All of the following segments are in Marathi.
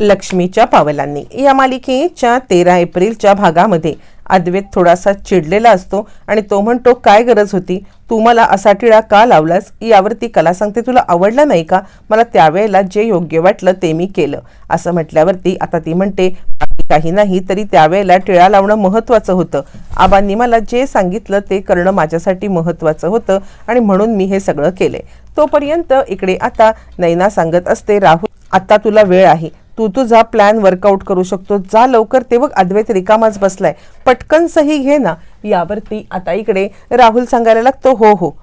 लक्ष्मीच्या पावलांनी. या मालिकेच्या तेरा एप्रिलच्या भागामध्ये अद्वैत थोडासा चिडलेला असतो आणि तो म्हणतो काय गरज होती? तू मला असा टिळा का लावलास? यावरती कला सांगते तुला आवडला नाही का? मला त्यावेळेला जे योग्य वाटलं ते मी केलं. असं म्हटल्यावरती आता ती म्हणते काही नाही तरी त्यावेळेला टिळा लावणं महत्त्वाचं होतं. आबांनी मला जे सांगितलं ते करणं माझ्यासाठी महत्त्वाचं होतं आणि म्हणून मी हे सगळं केलंय. तोपर्यंत इकडे आता नैना सांगत असते राहुल आता तुला वेळ आहे. तू तुझा प्लॅन वर्कआउट करू शकतो. जा लवकर ते बघ अद्वैत रिकामाच बसलाय. पटकन सही घे ना. यावरती आता इकडे राहुल सांगायला लागतो हो हो.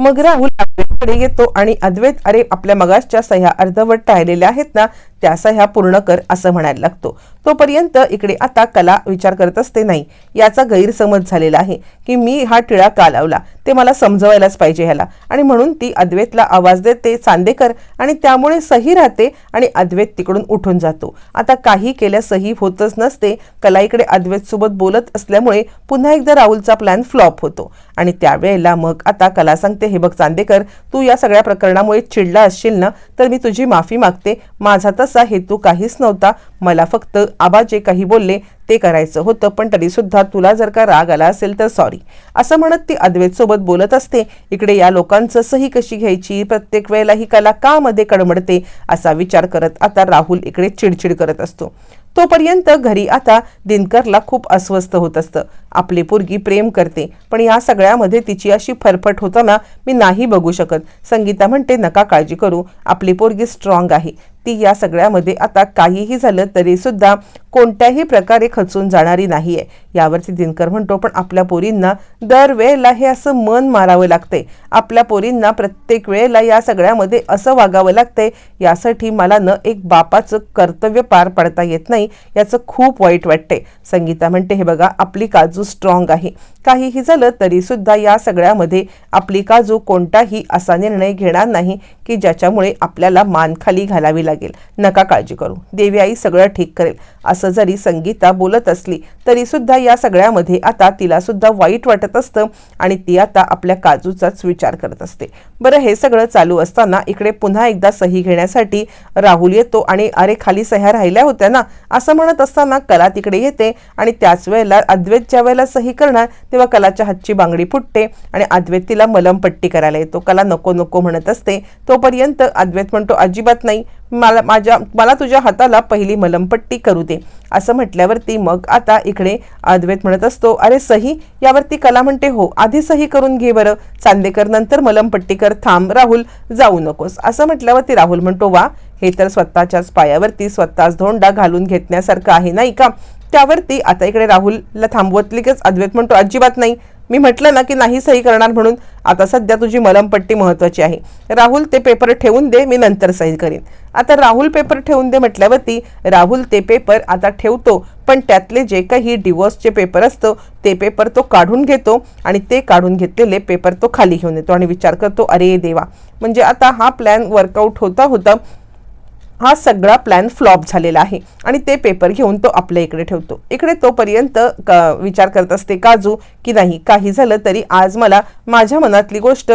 मग राहुल अद्वैतकडे येतो आणि अद्वैत अरे आपल्या मगासच्या सह्या अर्धवट राहिलेल्या आहेत ना त्याचा ह्या पूर्ण कर असं म्हणायला लागतो. तोपर्यंत इकडे आता कला विचार करत असते नाही याचा गैरसमज झालेला आहे की मी हा टिळा का लावला? ते मला समजवायलाच पाहिजे ह्याला. आणि म्हणून ती अद्वैतला आवाज देते चांदेकर. आणि त्यामुळे सही राहते आणि अद्वैत तिकडून उठून जातो. आता काही केल्या सही होतच नसते. कला इकडे अद्वैत सोबत बोलत असल्यामुळे पुन्हा एकदा राहुलचा प्लॅन फ्लॉप होतो. आणि त्यावेळेला मग आता कला सांगते हे बघ चांदेकर तू या सगळ्या प्रकरणामुळे चिडला असशील ना तर मी तुझी माफी मागते. माझा तर असा हेतू काहीच नव्हता. मला फक्त आबा जे काही बोलले ते करायचं होतं पण तरी सुद्धा तुला जर का राग आला असेल तर सॉरी असं म्हणत ती अद्वैत सोबत बोलत असते. इकडे या लोकांचं सही कशी घ्यायची? प्रत्येक वेळेला ही कला का मध्ये कडमडते? असा विचार करत आता राहुल इकडे चिडचिड करत असतो. तोपर्यंत घरी आता दिनकरला खूप अस्वस्थ होत असतं. आपली पोरगी प्रेम करते पण या सगळ्यामध्ये तिची अशी फरफट होताना मी नाही बघू शकत. संगीता म्हणते नका काळजी करू आपली पोरगी स्ट्रॉंग आहे. ती या सगळ्यामध्ये आता काहीही झालं तरीसुद्धा कोणत्याही प्रकारे खचून जाणारी नाही आहे यावरती दिनकर म्हणतो पण आपल्या पोरींना दरवेळेला हे असं मन मारावं लागते आपल्या पोरींना प्रत्येक वेळेला या सगळ्यामध्ये असं वागावं लागतंय यासाठी मला न एक बापाचं कर्तव्य पार पाडता येत नाही याचं खूप वाईट वाटते संगीता म्हणते हे बघा आपली काजू स्ट्रॉंग आहे. काहीही झालं तरी सुद्धा या सगळ्यामध्ये आपली काजू कोणताही असा निर्णय घेणार नाही की ज्याच्यामुळे आपल्याला मान खाली घालावी लागेल. नका काळजी करू. देवी आई सगळं ठीक करेल. असं जरी संगीता बोलत असली तरी सुद्धा या सगळ्यामध्ये आता तिला सुद्धा वाईट वाटत असतं आणि ती आता आपल्या काजूचाच विचार करत असते. बरं हे सगळं चालू असताना इकडे पुन्हा एकदा सही घेण्यासाठी राहुल येतो आणि अरे खाली सह्या राहिल्या होत्या ना असं म्हणत असताना कला तिकडे येते आणि त्याच वेळेला अद्वैत ज्या वेळेला सही करणार तेव्हा कलाच्या हातची बांगडी फुटते आणि अद्वैत तिला मलमपट्टी करायला येतो. कला नको नको म्हणत असते. तोपर्यंत अद्वैत म्हणतो अजिबात नाही. मला माझ्या मला तुझ्या हाताला पहिली मलमपट्टी करू दे. असं म्हटल्यावरती मग आता इकडे अद्वैत म्हणत असतो अरे सही यावरती कला म्हणते हो आधी सही करून घे बरं. चांदेकर नंतर मलमपट्टी कर. थांब राहुल जाऊ नकोस. असं म्हटल्यावरती राहुल म्हणतो वा हे तर स्वतःच्याच पायावरती स्वतःच धोंडा घालून घेतण्यासारखं आहे नाही का? त्यावरती आता इकडे राहुलला थांबवत लगेच अद्वैत म्हणतो अजिबात नाही. मी म्हटलं ना की नाही सही करणार म्हणून. आता सध्या तुझी मलमपट्टी महत्वाची आहे. राहुल ते पेपर ठेवून दे मी नंतर सही करीन. आता राहुल पेपर ठेवून दे म्हटल्यावरती राहुल ते पेपर आता ठेवतो पण त्यातले जे काही डिवोर्सचे पेपर असतं ते पेपर तो काढून घेतो आणि ते काढून घेतलेले पेपर तो खाली घेऊन येतो आणि विचार करतो अरे देवा. म्हणजे आता हा प्लॅन वर्कआउट होता होता हा सगळा प्लॅन फ्लॉप झालेला आहे. आणि ते पेपर घेऊन तो आपल्या इकडे ठेवतो. इकडे तोपर्यंत क- विचार करत असते काजू की नाही? काही झालं तरी आज मला माझ्या मनातली गोष्ट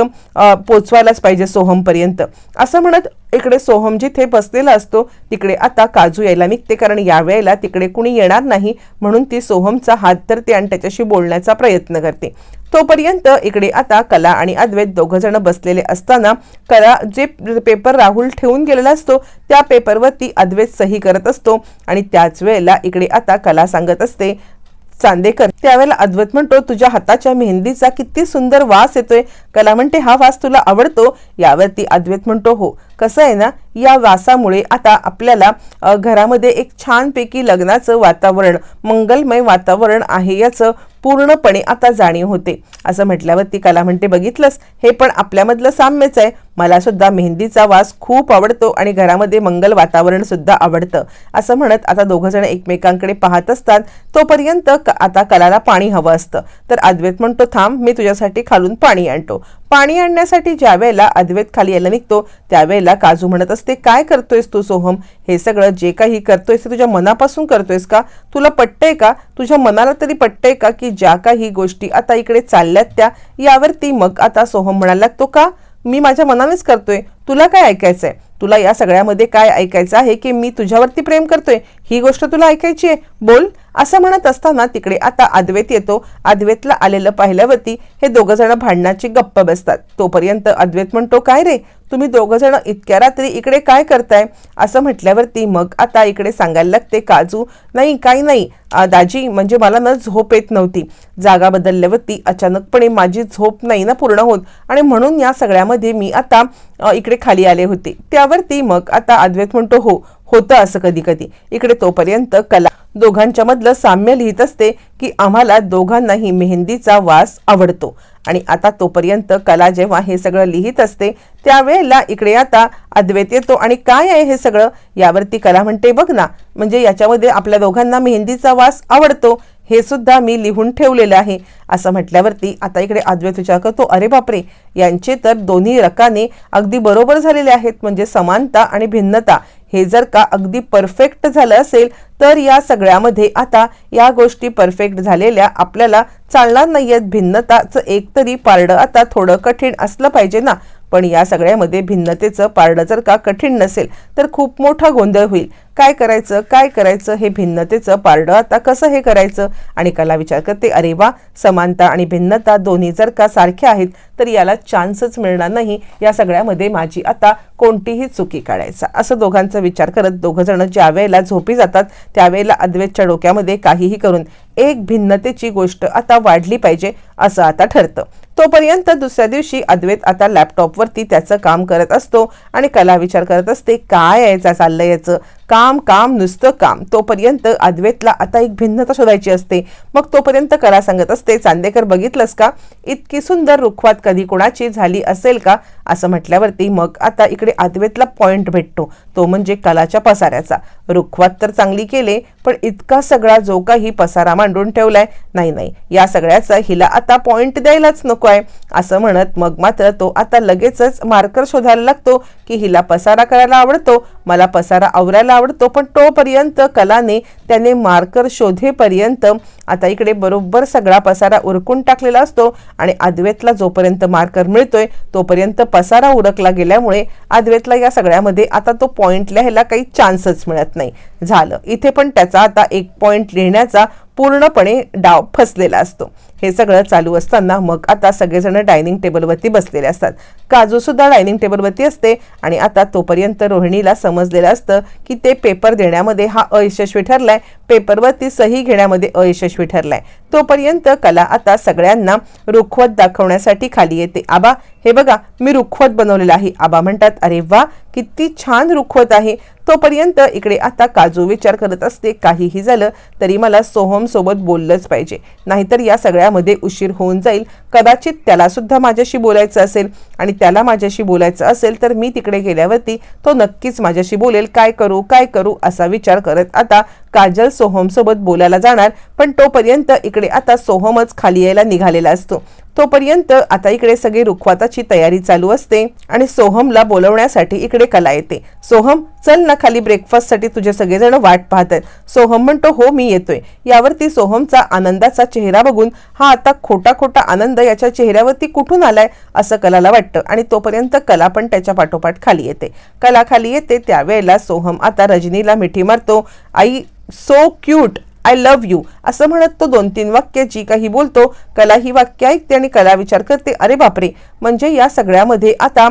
पोचवायलाच पाहिजे सोहमपर्यंत. असं म्हणत इकडे सोहम जिथे बसलेला असतो तिकडे आता काजू यायला निघते कारण यावेळेला तिकडे कुणी येणार नाही म्हणून ती सोहमचा हात धरते आणि त्याच्याशी बोलण्याचा प्रयत्न करते. तोपर्यंत इकडे आता कला आणि अद्वैत दोघ जण बसलेले असताना कला जे पेपर राहुल ठेवून गेलेला असतो त्या पेपरवरती अद्वैत सही करत असतो आणि त्याच वेळेला इकडे आता कला सांगत असते चांदेकर त्यावेळेला अद्वैत म्हणतो तुझ्या हाताच्या मेहंदीचा किती सुंदर वास येतोय. कला म्हणते हा वास तुला आवडतो. यावरती अद्वैत म्हणतो हो. कसं आहे ना या वासामुळे आता आपल्याला घरामध्ये एक छानपैकी लग्नाचं वातावरण मंगलमय वातावरण आहे याचं पूर्णपणे आता जाणीव होते. असं म्हटल्यावर ती कला म्हणते बघितलंस? हे पण आपल्यामधलं साम्यच आहे. मला सुद्धा मेहंदीचा वास खूप आवडतो आणि घरामध्ये मंगल वातावरण सुद्धा आवडतं. असं म्हणत आता दोघंजण एकमेकांकडे पाहत असतात. तोपर्यंत क- आता कलाला पाणी हवं असतं. तर अद्वैत म्हणतो थांब मी तुझ्यासाठी खालून पाणी आणतो. पाणी आणण्यासाठी ज्या वेळेला अद्वैत खाली यायला निघतो त्यावेळेला काजू म्हणत असते काय करतोयस तू सोहम? हे सगळं जे काही करतोयस ते तुझ्या मनापासून करतोयस का? तुला पटतंय का? तुझ्या मनाला तरी पटतंय का की ज्या काही गोष्टी आता इकडे चालल्यात त्या यावरती मग आता सोहम म्हणायला लागतो का? मी माझ्या मनानेच करतोय. तुला काय ऐकायचं आहे तुला या सगळ्यामध्ये काय ऐकायचं आहे की मी तुझ्यावरती प्रेम करतोय? ही गोष्ट तुला ऐकायची आहे? बोल. असं म्हणत असताना तिकडे आता अद्वैत येतो. अद्वैतला आलेलं पाहिल्यावरती हे दोघं जण भांडणाची गप्प बसतात. तोपर्यंत अद्वैत म्हणतो काय रे? तुम्ही दोघं जण इतक्या रात्री इकडे काय करताय? असं म्हटल्यावरती मग आता इकडे सांगायला लागते काजू नाही काही नाही. दाजी म्हणजे मला ना झोप येत नव्हती. जागा बदलल्यावरती अचानकपणे माझी झोप नाही ना पूर्ण होत. आणि म्हणून या सगळ्यामध्ये मी आता इकडे इकडे खाली आले होते. त्यावरती मग आता अद्वैत म्हणतो हो होतं असं कधी कधी इकडे तोपर्यंत कला दोघांच्या मधलं साम्य लिहित असते की आम्हाला दोघांनाही मेहंदीचा वास आवडतो. आणि आता तोपर्यंत कला जेव्हा हे सगळं लिहित असते त्यावेळेला इकडे आता अद्वैत येतो. आणि काय आहे हे सगळं? यावरती कला म्हणते बघ ना म्हणजे याच्यामध्ये आपल्या दोघांना मेहंदीचा वास आवडतो. हे सुद्धा मी लिहून ठेवलेलं आहे. असं म्हटल्यावरती आता इकडे अद्वैत विचार करतो. अरे बापरे यांचे तर दोन्ही रकाने अगदी बरोबर झालेले आहेत. म्हणजे समानता आणि भिन्नता. हे जर का अगदी परफेक्ट झालं असेल तर या सगळ्यामध्ये आता या गोष्टी परफेक्ट झालेल्या आपल्याला चालणार नाहीयेत. भिन्नताचं एकतरी पारडं आता थोडं कठीण असलं पाहिजे ना. पण या सगळ्यामध्ये भिन्नतेचं पारडं जर का कठीण नसेल तर खूप मोठा गोंधळ होईल. काय करायचं काय करायचं हे भिन्नतेचं पारडं आता कसं हे करायचं? आणि कला विचार करते अरे वा समानता आणि भिन्नता दोन्ही जर का सारख्या आहेत तर याला चान्सच मिळणार नाही. या सगळ्यामध्ये माझी आता कोणतीही चुकी काढायचा. असं दोघांचा विचार करत दोघं जण ज्या वेळेला झोपी जातात त्यावेळेला अद्वैतच्या डोक्यामध्ये काहीही करून एक भिन्नतेची गोष्ट आता वाढली पाहिजे असं आता ठरतं. तोपर्यंत दुसऱ्या दिवशी अद्वैत आता लॅपटॉपवरती त्याचं काम करत असतो आणि कला विचार करत असते काय यायचा चाललंय याचं? काम काम नुसतं काम. तोपर्यंत अद्वैतला आता एक भिन्नता शोधायची असते. मग तोपर्यंत करा सांगत असते चांदेकर बघितलंस का? इतकी सुंदर रुखवात कधी कोणाची झाली असेल का? असं म्हटल्यावरती मग आता इकडे अद्वैतला पॉईंट भेटतो. तो म्हणजे कलाच्या पसाऱ्याचा. रुखवात तर चांगली केले पण इतका सगळा जो काही पसारा मांडून ठेवलाय नाही नाही. या सगळ्याचा हिला आता पॉईंट द्यायलाच नको आहे. असं म्हणत मग मात्र तो आता लगेचच मार्कर शोधायला लागतो की हिला पसारा करायला आवडतो मला पसारा आवरायला आवडतो पण तोपर्यंत कलाने त्याने मार्कर शोधेपर्यंत आता इकडे बरोबर सगळा पसारा उरकून टाकलेला असतो आणि अद्वैतला जोपर्यंत मार्कर मिळतोय तोपर्यंत पसारा उरकला गेल्यामुळे अद्वैतला या सगळ्यामध्ये आता तो पॉईंट लिहायला काही चान्सच मिळत नाही. झालं. इथे पण त्याचा आता एक पॉईंट लिहिण्याचा पूर्णपणे डाव फसलेला असतो. हे सगळं चालू असताना मग आता सगळेजण डायनिंग टेबलवरती बसलेले असतात. काजूसुद्धा डायनिंग टेबलवरती असते आणि आता तोपर्यंत रोहिणीला समजलेलं असतं की ते पेपर देण्यामध्ये हा अयशस्वी ठरलाय. पेपरवरती सही घेण्यामध्ये अयशस्वी ठरलाय. तोपर्यंत कला आता सगळ्यांना रुखवत दाखवण्यासाठी खाली येते. आबा हे बघा मी रुखवत बनवलेलं आहे. आबा म्हणतात अरे वा किती छान रुखवत आहे. तोपर्यंत इकडे आता काजू विचार करत असते काहीही झालं तरी मला सोहम सोबत बोललंच पाहिजे. नाहीतर या सगळ्यामध्ये उशीर होऊन जाईल. कदाचित त्याला सुद्धा माझ्याशी बोलायचं असेल आणि त्याला माझ्याशी बोलायचं असेल तर मी तिकडे गेल्यावरती तो नक्कीच माझ्याशी बोलेल. काय करू काय करू असा विचार करत आता काजल सोहम सोबत बोलायला जाणार. पण तोपर्यंत इकडे आता सोहमच खाली यायला निघालेला असतो. तोपर्यंत आता इकडे सगळी रुखवाताची तयारी चालू असते आणि सोहमला बोलवण्यासाठी इकडे कला येते. सोहम चल ना खाली ब्रेकफास्टसाठी तुझे सगळेजण वाट पाहत आहेत सोहम म्हणतो हो मी येतोय. यावरती सोहमचा आनंदाचा चेहरा बघून हा आता खोटा खोटा आनंद याच्या चेहऱ्यावरती कुठून आलाय? असं कलाला वाटतं आणि तोपर्यंत कला पण त्याच्या पाठोपाठ खाली येते. कला खाली येते त्यावेळेला सोहम आता रजनीला मिठी मारतो. आई so cute I love you असं म्हणत तो दोन तीन वाक्य जी काही बोलतो कला ही वाक्य ऐकते आणि कला विचार करते. अरे बापरे! म्हणजे या सगळ्यामध्ये आता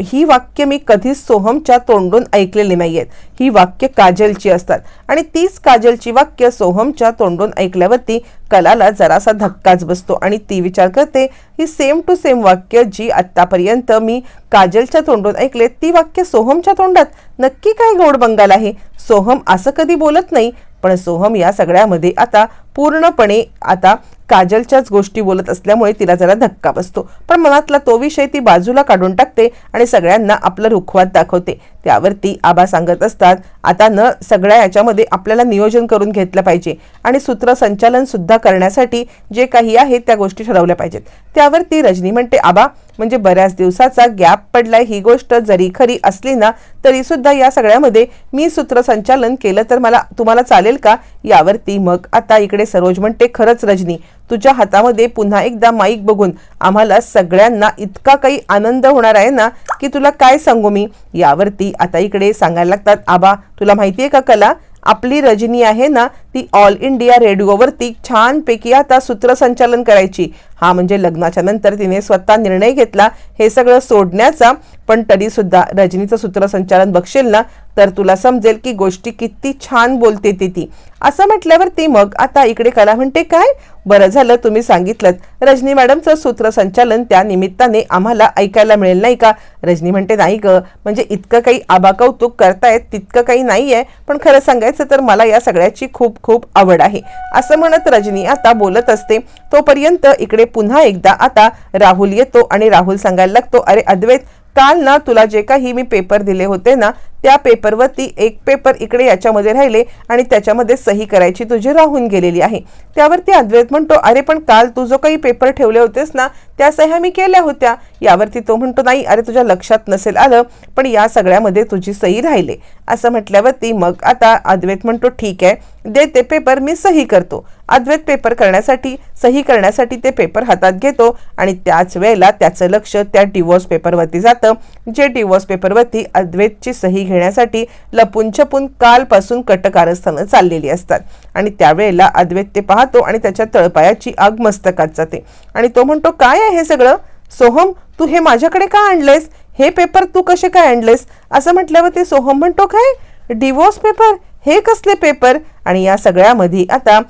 ही वाक्य मी कधीच सोहमच्या तोंडून ऐकलेली नाही आहेत ही वाक्य काजलची असतात. आणि तीच काजलची वाक्य सोहमच्या तोंडून ऐकल्यावरती कलाला जरासा धक्काच बसतो आणि ती विचार करते ही सेम टू सेम वाक्य जी आत्तापर्यंत मी काजलच्या तोंडून ऐकले ती वाक्य सोहमच्या तोंडात नक्की काय गोड बंगाल आहे? सोहम असं कधी बोलत नाही पण सोहम या सगळ्यामध्ये आता पूर्णपणे आता काजलच्याच गोष्टी बोलत असल्यामुळे तिला जरा धक्का बसतो. पण मनातला तो विषय ती बाजूला काढून टाकते आणि सगळ्यांना आपलं रुखवात दाखवते. त्यावरती आबा सांगत असतात आता न सगळ्या याच्यामध्ये आपल्याला नियोजन करून घेतलं पाहिजे आणि सूत्रसंचालन सुद्धा करण्यासाठी जे काही आहे त्या गोष्टी ठरवल्या पाहिजेत. त्यावरती रजनी म्हणते आबा म्हणजे बऱ्याच दिवसाचा गॅप पडलाय ही गोष्ट जरी खरी असली ना तरी सुद्धा या सगळ्यामध्ये मी सूत्रसंचालन केलं तर मला तुम्हाला चालेल का? यावरती मग आता इकडे सरोज म्हणते खरंच रजनी तुझ्या हातामध्ये पुन्हा एकदा माईक बघून आम्हाला सगळ्यांना इतका काही आनंद होणार आहे ना की तुला काय सांगू मी? यावरती आता इकडे सांगायला लागतात आबा तुला माहिती आहे का कला? आपली रजनी आहे ना ती ऑल इंडिया रेडिओवरती छानपैकी आता सूत्रसंचालन करायची. हा म्हणजे लग्नाच्या नंतर तिने स्वतः निर्णय घेतला हे सगळं सोडण्याचा. पण तरी सुद्धा रजनीचं सूत्रसंचालन बघशील ना तर तुला समजेल की गोष्टी किती छान बोलते ती ती. असं म्हटल्यावर ती मग आता इकडे कला म्हणते काय? बरं झालं तुम्ही सांगितलं रजनी मॅडमचं सूत्रसंचालन त्या निमित्ताने आम्हाला ऐकायला मिळेल नाही का? रजनी म्हणते नाही ग. म्हणजे इतकं काही आबाकौतुक करतायत तितकं काही नाही आहे पण खरं सांगायचं तर मला या सगळ्याची खूप खूप आवड आहे. असं म्हणत रजनी आता बोलत असते. तोपर्यंत इकडे पुन्हा एकदा आता राहुल येतो आणि राहुल सांगायला लागतो अरे अद्वैत काल ना तुला जे काही मी पेपर दिले होते ना त्या पेपरवरती एक पेपर इकडे याच्यामध्ये राहिले आणि त्याच्यामध्ये सही करायची तुझी राहून गेलेली आहे. त्यावरती अद्वैत म्हणतो अरे पण काल तू जो काही पेपर ठेवले होतेस ना त्या सह्या मी केल्या होत्या. यावरती तो म्हणतो नाही अरे तुझ्या लक्षात नसेल आलं पण या सगळ्यामध्ये तुझी सही राहिले. असं म्हटल्यावरती मग आता अद्वैत म्हणतो ठीक आहे दे ते पेपर मी सही करतो. अद्वैत पेपर करण्यासाठी सही करण्यासाठी ते पेपर हातात घेतो आणि त्याच वेळेला त्याचं लक्ष त्या डिवोर्स पेपरवरती जातं. जे डिवोर्स पेपरवरती अद्वैतची सही घेण्यासाठी लपून छपून कालपासून कटकारस्थानं चाललेली असतात. आणि त्यावेळेला अद्वैत ते पाहतो आणि त्याच्या तळपायाची आग मस्तकात जाते. आणि तो म्हणतो काय आहे हे सगळं? सोहम तू हे माझ्याकडे का आणलंयस? हे पेपर तू कसे काय आणलेस? असं म्हटल्यावर ते सोहम म्हणतो काय? डिवोर्स पेपर हे कसले पेपर आणि या सगळ्यामध्ये आता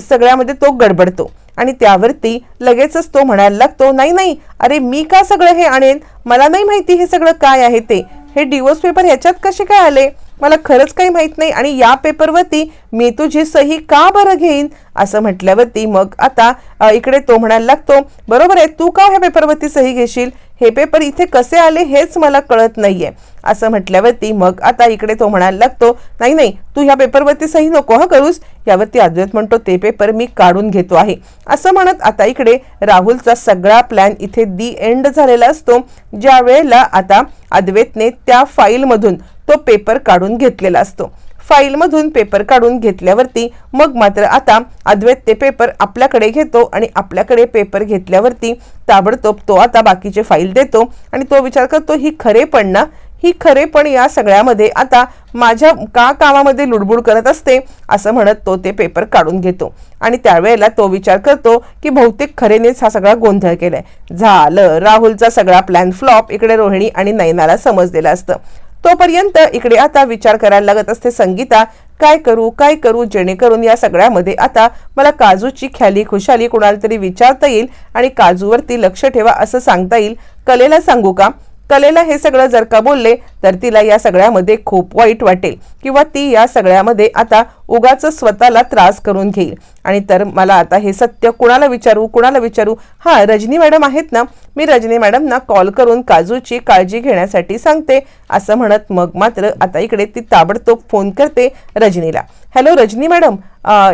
सगळ्यामध्ये तो गडबडतो. आणि त्यावरती लगेचच तो म्हणायला लागतो नाही नाही अरे मी का सगळं हे आणेन? मला नाही माहिती हे सगळं काय आहे ते. हे डिवोर्स पेपर ह्याच्यात कसे काय आले? मला खरंच काही माहीत नाही आणि या पेपरवरती मी तुझी सही का बरं घेईन असं म्हटल्यावरती मग आता इकडे तो म्हणायला लागतो बरोबर आहे तू का ह्या पेपरवरती सही घेशील? हे पेपर इथे कसे आले हेच मला कळत नाहीये. असं म्हटल्यावरती मग आता इकडे तो म्हणायला लागतो नाही नाही तू ह्या पेपरवरती सही नको हा करूस. यावरती अद्वैत म्हणतो ते पेपर मी काढून घेतो आहे. असं म्हणत आता इकडे राहुलचा सगळा प्लॅन इथे दी एंड झालेला असतो ज्या वेळेला आता अद्वैतने त्या फाईलमधून तो पेपर काढून घेतलेला असतो. फाईलमधून पेपर काढून घेतल्यावरती मग मात्र आता अद्वैत ते पेपर आपल्याकडे घेतो आणि आपल्याकडे पेपर घेतल्यावरती ताबडतोब तो आता बाकीचे फाईल देतो आणि तो विचार करतो ही खरे पण ना ही खरे पण या सगळ्यामध्ये आता माझ्या का कामामध्ये लुडबुड करत असते असं म्हणत तो ते पेपर काढून घेतो. आणि त्यावेळेला तो विचार करतो की बहुतेक खरेनेच हा सगळा गोंधळ केलाय. झालं राहुलचा सगळा प्लॅन फ्लॉप इकडे रोहिणी आणि नयनाला समजलेलं असतं. तोपर्यंत इकडे आता विचार करायला लागत असते संगीता काय करू काय करू जेणेकरून या सगळ्यामध्ये आता मला काजूची ख्याली खुशाली कुणाला तरी विचारता येईल आणि काजूवरती लक्ष ठेवा असं सांगता येईल. कलेला सांगू का? कलेला हे सगळं जर का बोलले तर तिला या सगळ्यामध्ये खूप वाईट वाटेल. किंवा ती या सगळ्यामध्ये आता उगाच स्वतःला त्रास करून घेईल. आणि तर मला आता हे सत्य कुणाला विचारू कुणाला विचारू? हा रजनी मॅडम आहेत ना? मी रजनी मॅडमना कॉल करून काजूची काळजी घेण्यासाठी सांगते. असं म्हणत मग मात्र आता इकडे ती ताबडतोब फोन करते रजनीला. हॅलो रजनी मॅडम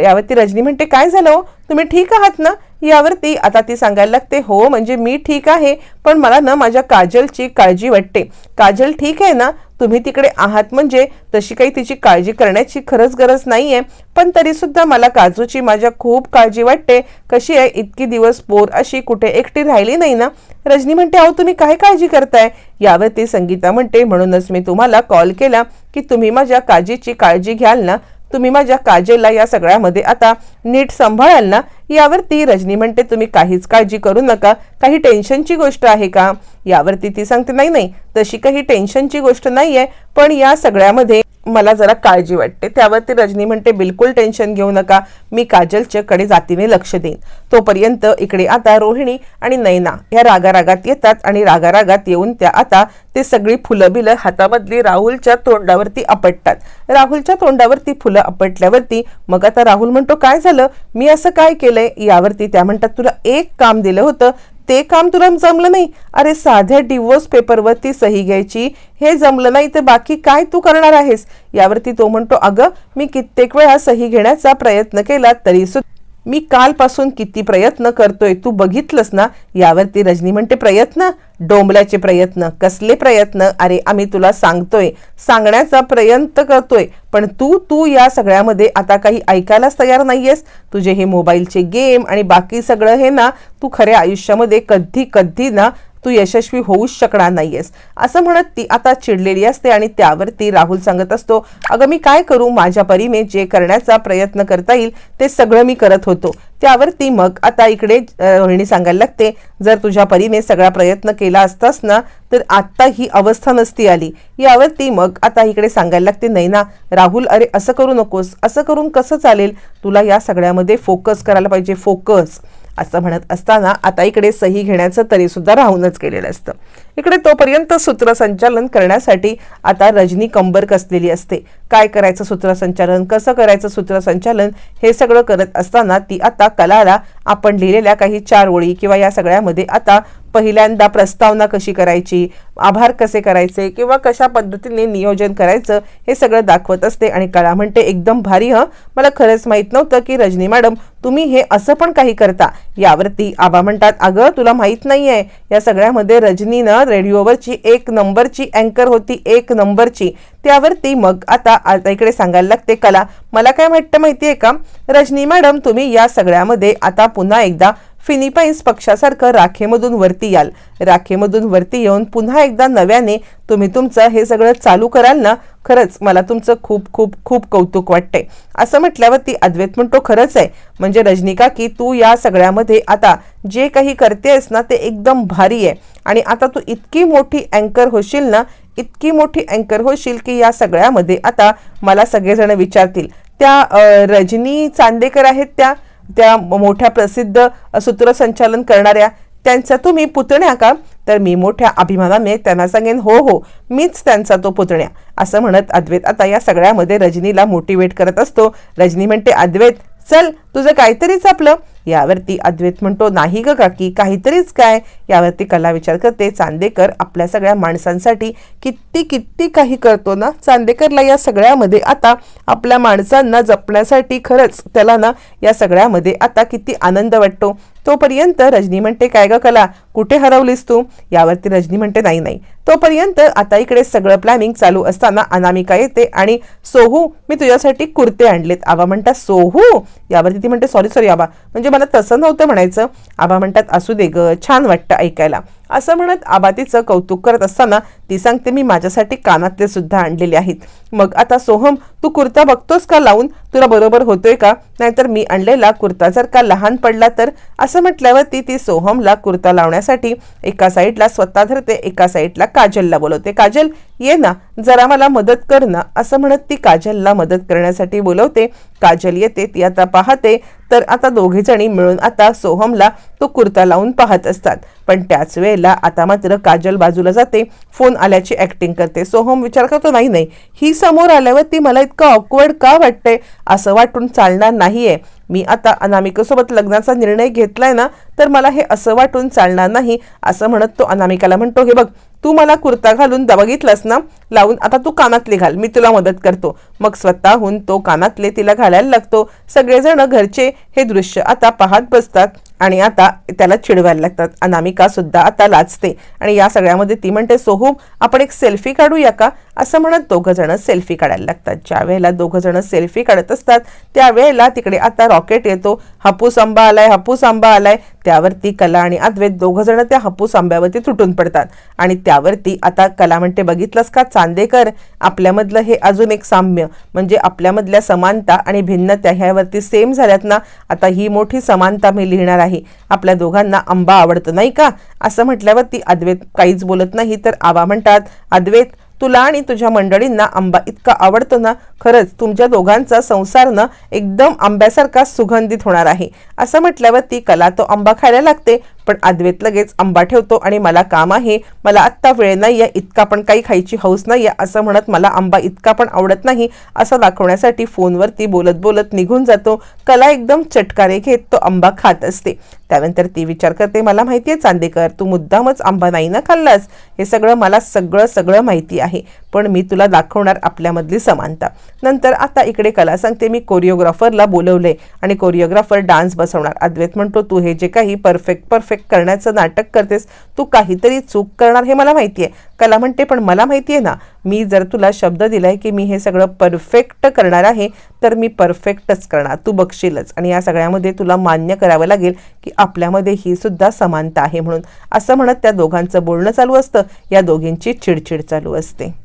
यावरती रजनी म्हणते काय झालं हो? तुम्ही ठीक आहात ना? यावरती आता ती सांगायला लागते हो म्हणजे मी ठीक आहे पण मला ना माझ्या काजलची काळजी वाटते. काजल ठीक आहे ना? तुम्ही तिकडे आहात म्हणजे तशी काही तिची काळजी करण्याची खरंच गरज नाहीये. पण तरीसुद्धा मला काजूची माझ्या खूप काळजी वाटते. कशी आहे? इतकी दिवस पोर अशी कुठे एकटी राहिली नाही ना? रजनी म्हणते अहो तुम्ही काय काळजी करताय? यावरती संगीता म्हणते म्हणूनच मी तुम्हाला कॉल केला की तुम्ही माझ्या काळजीची काळजी घ्याल ना? तुम्ही माझ्या काजलला या सगळ्यामध्ये आता नीट सांभाळाल ना? यावरती रजनी म्हणते तुम्ही काहीच काळजी करू नका. काही टेन्शनची गोष्ट आहे का? यावरती ती सांगते नाही नाही. तशी काही टेन्शनची गोष्ट नाहीये. पण या सगळ्यामध्ये मला जरा काळजी वाटते. त्यावरती रजनी म्हणते बिलकुल टेन्शन घेऊ नका. मी काजलच्या कडे जातीने लक्ष देईन. तोपर्यंत इकडे आता रोहिणी आणि नैना ह्या रागारागात येतात आणि रागारागात येऊन त्या आता ते सगळी फुलं बिलं हातामधली राहुलच्या तोंडावरती आपटतात. राहुलच्या तोंडावरती फुलं आपटल्यावरती मग आता राहुल म्हणतो काय झालं? मी असं काय केलंय? यावरती त्या म्हणतात तुला एक काम दिलं होतं. ते काम तुला जमलं नाही? अरे साध्या डिवोर्स पेपरवरती सही घ्यायची. हे जमलं नाही तर बाकी काय तू करणार आहेस? यावरती तो म्हणतो अगं मी कित्येक वेळा सही घेण्याचा प्रयत्न केला तरी सुद्धा मी कालपासून किती प्रयत्न करतोय तू बघितलंस ना? यावरती रजनी म्हणते प्रयत्न? डोंबल्याचे प्रयत्न. कसले प्रयत्न? अरे आम्ही तुला सांगतोय. सांगण्याचा प्रयत्न करतोय. पण तू तू या सगळ्यामध्ये आता काही ऐकायलाच तयार नाहीयेस. तुझे हे मोबाईलचे गेम आणि बाकी सगळं हे ना तू खऱ्या आयुष्यामध्ये कधी कधी ना तू यशस्वी होऊच शकणार नाहीयेस. असं म्हणत ती आता चिडलेली असते आणि त्यावरती राहुल सांगत असतो अगं मी काय करू? माझ्या परीने जे करण्याचा प्रयत्न करता येईल ते सगळं मी करत होतो. त्यावरती मग आता इकडे रोहिणी सांगायला लागते जर तुझ्या परीने सगळा प्रयत्न केला असतास ना तर आत्ता ही अवस्था नसती आली. यावरती मग आता इकडे सांगायला लागते नाही ना राहुल अरे असं करू नकोस. असं करून कसं चालेल? तुला या सगळ्यामध्ये फोकस करायला पाहिजे फोकस असं म्हणत असताना आता इकडे सही घेण्याचं तरी सुद्धा राहूनच गेलेलं असतं. इकडे तोपर्यंत सूत्रसंचालन करण्यासाठी आता रजनी कंबर कसलेली असते. काय करायचं सूत्रसंचालन कसं करायचं सूत्रसंचालन हे सगळं करत असताना ती आता कलाला आपण लिहिलेल्या काही चार ओळी किंवा या सगळ्यामध्ये आता पहिल्यांदा प्रस्तावना कशी करायची आभार कसे करायचे किंवा कशा पद्धतीने नियोजन करायचं हे सगळं दाखवत असते. आणि कला म्हणते एकदम भारी हं? मला खरंच माहीत नव्हतं की रजनी मॅडम तुम्ही हे असं पण काही करता? यावरती आबा म्हणतात अगं तुला माहीत नाही आहे या सगळ्यामध्ये रजनीनं रेडिओवरची एक नंबरची अँकर होती एक नंबरची. त्यावरती मग आता आता इकडे सांगायला लागते कला. मला काय वाटतं माहिती आहे का? रजनी मॅडम तुम्ही या सगळ्यामध्ये आता पुन्हा एकदा फिनिपाईन्स पक्षासारखं राखेमधून वरती याल. राखेमधून वरती येऊन पुन्हा एकदा नव्याने तुम्ही तुमचं हे सगळं चालू कराल ना खरंच मला तुमचं खूप खूप खूप कौतुक वाटते असं म्हटल्यावर ती अद्वैत म्हणतो खरंच आहे. म्हणजे रजनिका की तू या सगळ्यामध्ये आता जे काही करतेस ना ते एकदम भारी आहे. आणि आता तू इतकी मोठी अँकर होशील ना इतकी मोठी अँकर होशील की या सगळ्यामध्ये आता मला सगळेजण विचारतील. त्या रजनी चांदेकर आहेत त्या त्या मोठ्या प्रसिद्ध सूत्रसंचालन करणाऱ्या. त्यांचा तुम्ही पुतण्या का? तर मी मोठ्या अभिमानाने त्यांना सांगेन हो हो मीच त्यांचा तो पुतण्या. असं म्हणत अद्वैत आता या सगळ्यामध्ये रजनीला मोटिवेट करत असतो. रजनी म्हणते अद्वैत चल तुझं काहीतरीच आपलं. यावरती अद्वैत म्हणतो नाही ग काकी काहीतरीच काय. यावरती कला विचार करते चांदेकर आपल्या सगळ्या माणसांसाठी किती किती काही करतो ना चांदेकरला या सगळ्यामध्ये आता आपल्या माणसांना जपण्यासाठी खरंच त्याला ना या सगळ्यामध्ये आता किती आनंद वाटतो. तोपर्यंत रजनी म्हणते काय ग कला कुठे हरवलीस तू? यावरती रजनी म्हणते नाही नाही. तोपर्यंत आता इकडे सगळं प्लॅनिंग चालू असताना अनामिका येते आणि सोहू मी तुझ्यासाठी कुर्ते आणलेत. आबा म्हणता सोहू? यावरती ती म्हणते सॉरी सॉरी आबा. म्हणजे मला तसं नव्हतं म्हणायचं. आबा म्हणतात असू दे ग छान वाटतं ऐकायला. असं म्हणत आबा तिचं कौतुक करत असताना ती सांगते मी माझ्यासाठी कानातले सुद्धा आणलेले आहेत. मग आता सोहम तू कुर्ता बघतोस का लावून? तुला बरोबर होतोय का? नाहीतर मी आणलेला कुर्ता जर का लहान पडला तर? असं म्हटल्यावर ती ती सोहमला कुर्ता लावण्यासाठी एका साईडला स्वतः धरते एका साईडला काजलला बोलवते. काजल ये ना जरा मला मदत कर ना असं म्हणत ती काजलला मदत करण्यासाठी बोलवते. काजल येते ती आता पाहते. तर आता दोघे जणी मिळून आता सोहमला तो कुर्ता लावून पाहत असतात. पण त्याच वेळेला आता मात्र काजल बाजूला जाते. फोन आल्याची ॲक्टिंग करते. सोहम विचार करतो नाही नाही ही समोर आल्यावर ती मला इतकं ऑकवर्ड का वाटते? असं वाटून चालणार नाही आहे मी आता अनामिकेसोबत लग्नाचा निर्णय घेतलाय ना तर मला हे असं वाटून चालणार नाही असं म्हणत तो अनामिकाला म्हणतो. हे बघ तू मला कुर्ता घालून बघितलंस ना लावून आता तू कानातले घाल मी तुला मदत करतो. मग स्वतःहून तो कानातले तिला घालायला लागतो. सगळेजण घरचे हे दृश्य आता पाहत बसतात. आणि आता त्याला चिडवायला लागतात. अनामिका सुद्धा आता लाजते. आणि या सगळ्यामध्ये ती म्हणते सोहू आपण एक सेल्फी काढूया का? असं म्हणत दोघं जण सेल्फी काढायला लागतात. ज्या वेळेला दोघं जण सेल्फी काढत असतात त्यावेळेला तिकडे आता रॉकेट येतो. हापूस आंबा आलाय हापूस आंबा आलाय. त्यावरती कला आणि अद्वैत दोघं जण त्या हापूस आंब्यावरती तुटून पडतात. आणि त्यावरती आता कला म्हणते बघितलंस का चांदेकर? आपल्यामधलं हे अजून एक साम्य. म्हणजे आपल्यामधल्या समानता आणि भिन्नता ह्यावरती सेम झाल्यात ना आता ही मोठी समानता मी लिहिणार आहे. आपल्या दोघांना आंबा आवडतो नाही का? असं म्हटल्यावरती अद्वैत काहीच बोलत नाही तर आवा म्हणतात अद्वैत तुला आणि तुझ्या मंडळींना आंबा इतका आवडतो ना खरंच तुमच्या दोघांचा संसार ना एकदम आंब्यासारखा सुगंधित होणार आहे. असं म्हटल्यावर ती कला तो आंबा खायला लागते. पण अद्वैत लगेच आंबा ठेवतो आणि मला काम आहे मला आत्ता वेळ नाही आहे इतका पण काही खायची हौस नाही आहे असं म्हणत मला आंबा इतका पण आवडत नाही असं दाखवण्यासाठी फोनवरती बोलत बोलत निघून जातो. कला एकदम चटकारे घेत तो आंबा खात असते. त्यानंतर ती विचार करते मला माहिती आहे चांदेकर तू मुद्दामच आंबा नाही ना खाल्लास? हे सगळं मला सगळं सगळं माहिती आहे पण मी तुला दाखवणार आपल्यामधली समानता. नंतर आता इकडे कला सांगते मी कोरिओग्राफरला बोलवलंय आणि कोरिओग्राफर डान्स बसवणार. अद्वैत म्हणतो तू हे जे काही परफेक्ट परफेक्ट करण्याचं नाटक करतेस तू काहीतरी चूक करणार हे मला माहिती आहे कला म्हणते पण मला माहिती आहे ना मी जर तुला शब्द दिलाय की मी हे सगळं परफेक्ट करणार आहे तर मी परफेक्टच करणार. तू बघशीलच. आणि या सगळ्यामध्ये तुला मान्य करावं लागेल की आपल्यामध्ये ही सुद्धा समानता आहे म्हणून. असं म्हणत त्या दोघांचं बोलणं चालू असतं. या दोघींची चिडचिड चालू असते.